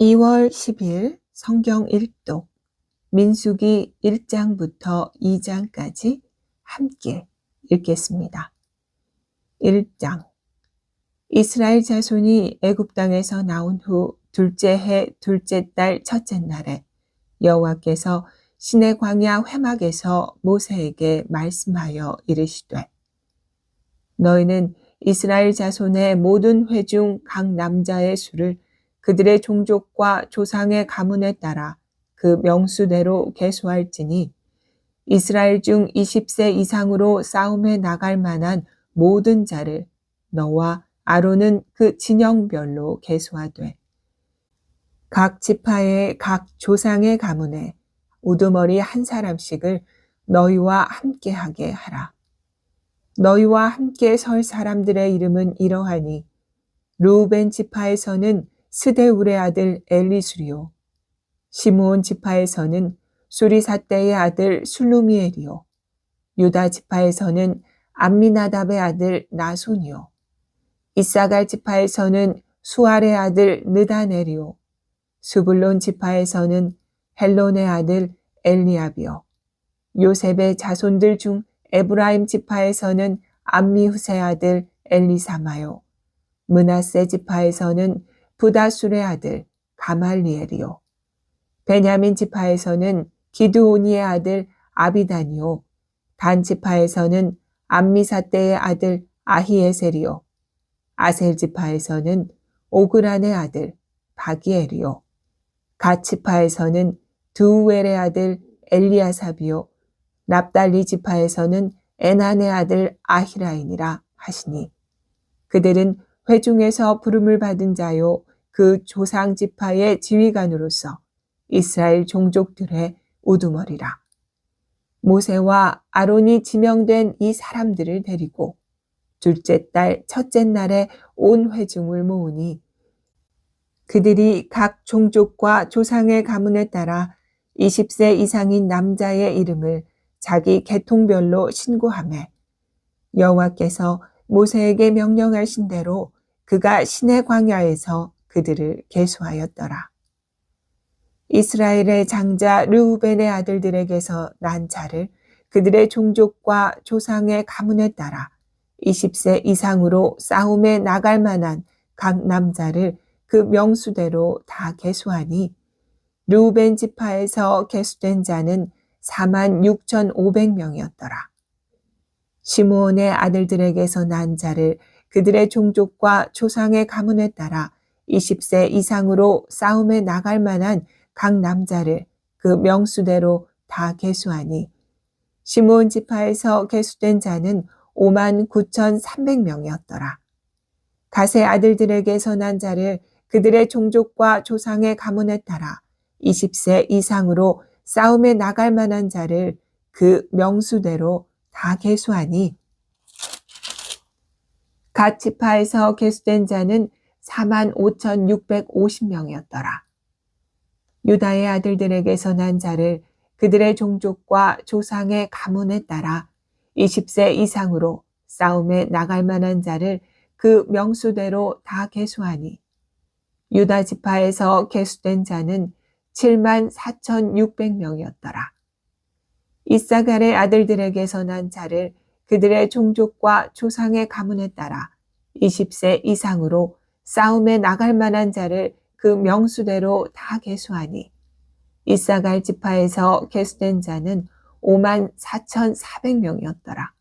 2월 10일 성경 일독 민수기 1장부터 2장까지 함께 읽겠습니다. 1장 이스라엘 자손이 애굽 땅에서 나온 후 둘째 해 둘째 달 첫째 날에 여호와께서 신의 광야 회막에서 모세에게 말씀하여 이르시되 너희는 이스라엘 자손의 모든 회중 각 남자의 수를 그들의 종족과 조상의 가문에 따라 그 명수대로 계수할지니 이스라엘 중 20세 이상으로 싸움에 나갈 만한 모든 자를 너와 아론은 그 진영별로 계수하되 각 지파의 각 조상의 가문에 우두머리 한 사람씩을 너희와 함께하게 하라. 너희와 함께 설 사람들의 이름은 이러하니 루벤 지파에서는 스데울의 아들 엘리수리오, 시므온 지파에서는 수리사떼의 아들 술루미엘이요, 유다 지파에서는 암미나답의 아들 나손이요, 이사갈 지파에서는 수알의 아들 느다네리오, 수불론 지파에서는 헬론의 아들 엘리압이요, 요셉의 자손들 중 에브라임 지파에서는 암미후세 아들 엘리사마요, 문하세 지파에서는 부다술의 아들 가말리엘이요. 베냐민 지파에서는 기드오니의 아들 아비다니요. 단 지파에서는 암미사떼의 아들 아히에셀이요. 아셀 지파에서는 오그란의 아들 바기엘이요. 갓 지파에서는 두우엘의 아들 엘리아삽이요. 납달리 지파에서는 에난의 아들 아히라인이라 하시니 그들은 회중에서 부름을 받은 자요 그 조상 지파의 지휘관으로서 이스라엘 종족들의 우두머리라. 모세와 아론이 지명된 이 사람들을 데리고 둘째 달 첫째 날에 온 회중을 모으니 그들이 각 종족과 조상의 가문에 따라 20세 이상인 남자의 이름을 자기 계통별로 신고하매 여호와께서 모세에게 명령하신 대로 그가 신의 광야에서 그들을 계수하였더라. 이스라엘의 장자 르우벤의 아들들에게서 난 자를 그들의 종족과 조상의 가문에 따라 20세 이상으로 싸움에 나갈 만한 각 남자를 그 명수대로 다 계수하니 르우벤 지파에서 계수된 자는 4만 6,500명이었더라. 시므온의 아들들에게서 난 자를 그들의 종족과 조상의 가문에 따라 20세 이상으로 싸움에 나갈 만한 각 남자를 그 명수대로 다 계수하니 시므온 지파에서 계수된 자는 5만 9,300명이었더라. 가세 아들들에게서 난 자를 그들의 종족과 조상의 가문에 따라 20세 이상으로 싸움에 나갈 만한 자를 그 명수대로 다 계수하니 갓 지파에서 계수된 자는 4만 5,650명이었더라. 유다의 아들들에게서 난 자를 그들의 종족과 조상의 가문에 따라 20세 이상으로 싸움에 나갈 만한 자를 그 명수대로 다 계수하니 유다 지파에서 계수된 자는 7만 4,600명이었더라. 이사갈의 아들들에게서 난 자를 그들의 종족과 조상의 가문에 따라 20세 이상으로 싸움에 나갈 만한 자를 그 명수대로 다 계수하니 이사갈 지파에서 계수된 자는 5만 4,400명이었더라.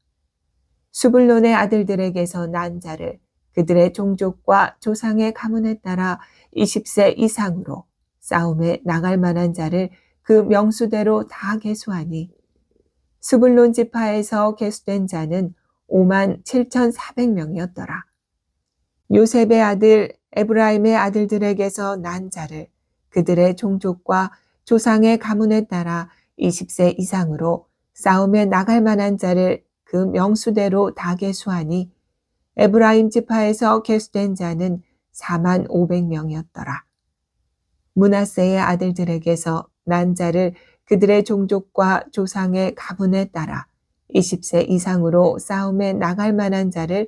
수불론의 아들들에게서 난 자를 그들의 종족과 조상의 가문에 따라 20세 이상으로 싸움에 나갈 만한 자를 그 명수대로 다 계수하니 스불론 지파에서 계수된 자는 5만 7,400명이었더라. 요셉의 아들 에브라임의 아들들에게서 난 자를 그들의 종족과 조상의 가문에 따라 20세 이상으로 싸움에 나갈 만한 자를 그 명수대로 다 계수하니 에브라임 지파에서 계수된 자는 4만 500명이었더라. 문하세의 아들들에게서 난 자를 그들의 종족과 조상의 가문에 따라 20세 이상으로 싸움에 나갈 만한 자를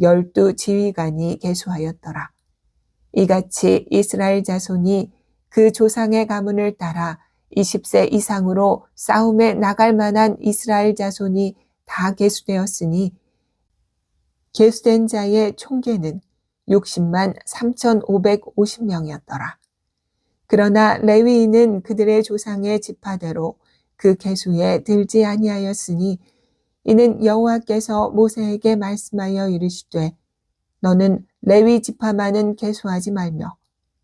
열두 지휘관이 계수하였더라. 이같이 이스라엘 자손이 그 조상의 가문을 따라 20세 이상으로 싸움에 나갈 만한 이스라엘 자손이 다 계수되었으니 계수된 자의 총계는 60만 3,550명이었더라. 그러나 레위인은 그들의 조상의 지파대로 그 계수에 들지 아니하였으니 이는 여호와께서 모세에게 말씀하여 이르시되 너는 레위 지파만은 계수하지 말며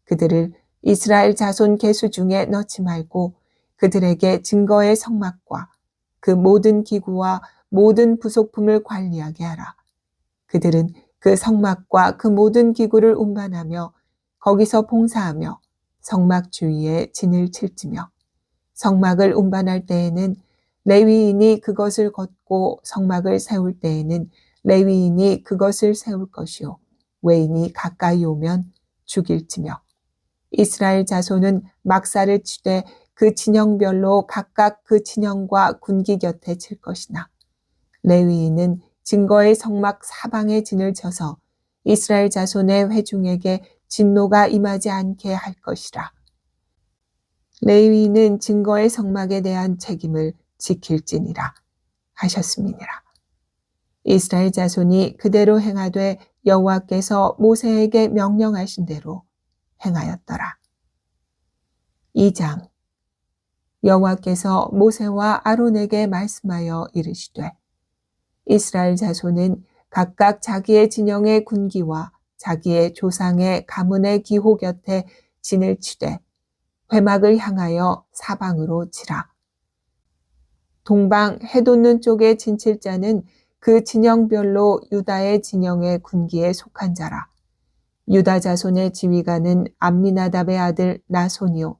그들을 이스라엘 자손 계수 중에 넣지 말고 그들에게 증거의 성막과 그 모든 기구와 모든 부속품을 관리하게 하라. 그들은 그 성막과 그 모든 기구를 운반하며 거기서 봉사하며 성막 주위에 진을 칠지며 성막을 운반할 때에는 레위인이 그것을 걷고 성막을 세울 때에는 레위인이 그것을 세울 것이요. 외인이 가까이 오면 죽일지며. 이스라엘 자손은 막사를 치되 그 진영별로 각각 그 진영과 군기 곁에 칠 것이나. 레위인은 증거의 성막 사방에 진을 쳐서 이스라엘 자손의 회중에게 진노가 임하지 않게 할 것이라. 레위인은 증거의 성막에 대한 책임을 지킬지니라 하셨음이니라. 이스라엘 자손이 그대로 행하되 여호와께서 모세에게 명령하신 대로 행하였더라. 2장 여호와께서 모세와 아론에게 말씀하여 이르시되 이스라엘 자손은 각각 자기의 진영의 군기와 자기의 조상의 가문의 기호 곁에 진을 치되 회막을 향하여 사방으로 치라. 동방 해돋는 쪽의 진칠자는 그 진영별로 유다의 진영의 군기에 속한 자라. 유다 자손의 지휘관은 암미나답의 아들 나손이요.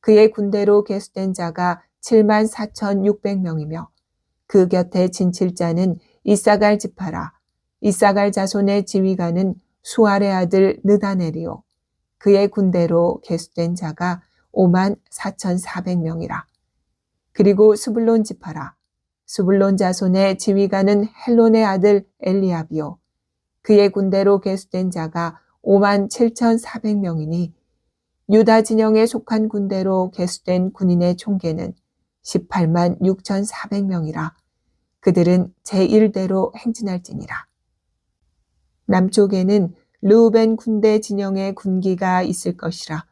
그의 군대로 계수된 자가 7만 4,600명이며 그 곁에 진칠자는 이사갈 지파라. 이사갈 자손의 지휘관은 수알의 아들 느다넬이요. 그의 군대로 계수된 자가 5만 4,400명이라. 그리고 수블론 지파라. 수블론 자손의 지휘관은 헬론의 아들 엘리압이요. 그의 군대로 계수된 자가 5만 7,400명이니 유다 진영에 속한 군대로 계수된 군인의 총계는 18만 6,400명이라. 그들은 제1대로 행진할지니라. 남쪽에는 르우벤 군대 진영의 군기가 있을 것이라.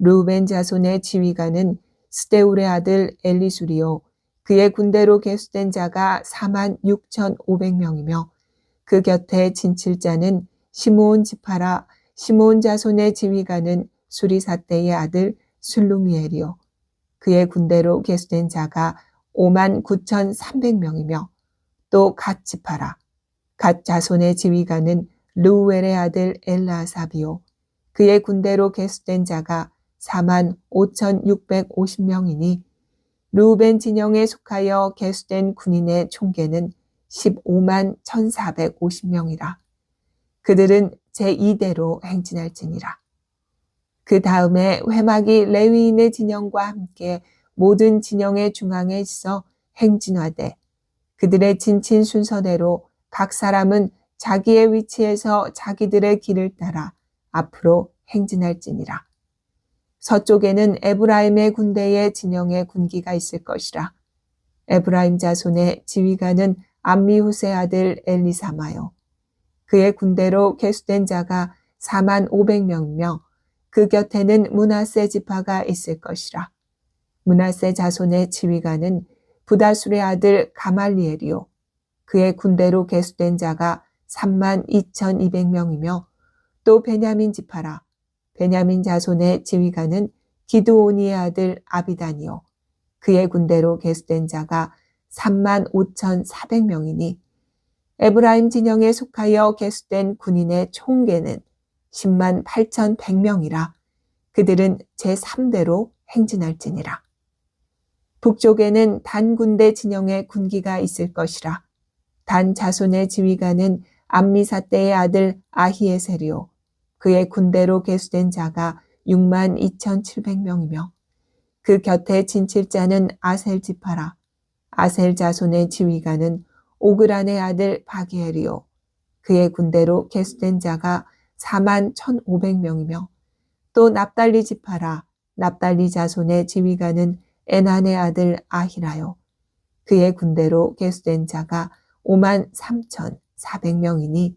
르우벤 자손의 지휘관은 스데울의 아들 엘리수리오 그의 군대로 계수된 자가 4만 6,500명이며 그 곁에 진칠자는 시므온 지파라. 시므온 자손의 지휘관은 수리사떼의 아들 술루미엘이요. 그의 군대로 계수된 자가 5만 9,300명이며 또 갓 지파라. 갓 자손의 지휘관은 루웰의 아들 엘라사비오 그의 군대로 계수된 자가 4만 5,650명이니 루벤 진영에 속하여 계수된 군인의 총계는 15만 1,450명이라. 그들은 제2대로 행진할지니라. 그 다음에 회막이 레위인의 진영과 함께 모든 진영의 중앙에 있어 행진하되 그들의 진친 순서대로 각 사람은 자기의 위치에서 자기들의 길을 따라 앞으로 행진할지니라. 서쪽에는 에브라임의 군대의 진영의 군기가 있을 것이라. 에브라임 자손의 지휘관은 암미후세 아들 엘리사마요. 그의 군대로 개수된 자가 4만 500명이며 그 곁에는 문하세 지파가 있을 것이라. 문하세 자손의 지휘관은 부다술의 아들 가말리엘이요. 그의 군대로 개수된 자가 3만 2,200명이며 또 베냐민 지파라. 베냐민 자손의 지휘관은 기드오니의 아들 아비단이요. 그의 군대로 개수된 자가 3만 5,400명이니 에브라임 진영에 속하여 개수된 군인의 총계는 10만 8,100명이라 그들은 제3대로 행진할지니라. 북쪽에는 단 군대 진영의 군기가 있을 것이라. 단 자손의 지휘관은 암미사 때의 아들 아히에셀이요. 그의 군대로 개수된 자가 6만 2,700명이며 그 곁에 진칠자는 아셀 지파라. 아셀 자손의 지휘관은 오그란의 아들 바기엘이요. 그의 군대로 개수된 자가 4만 1,500명이며 또 납달리 지파라. 납달리 자손의 지휘관은 에난의 아들 아히라요. 그의 군대로 개수된 자가 5만 3,400명이니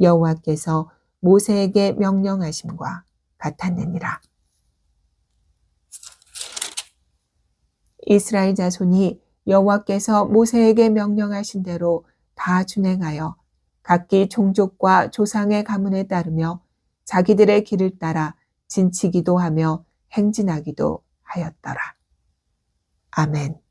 여호와께서 모세에게 명령하심과 같았느니라. 이스라엘 자손이 여호와께서 모세에게 명령하신 대로 다 준행하여 각기 종족과 조상의 가문에 따르며 자기들의 길을 따라 진치기도 하며 행진하기도 하였더라. 아멘.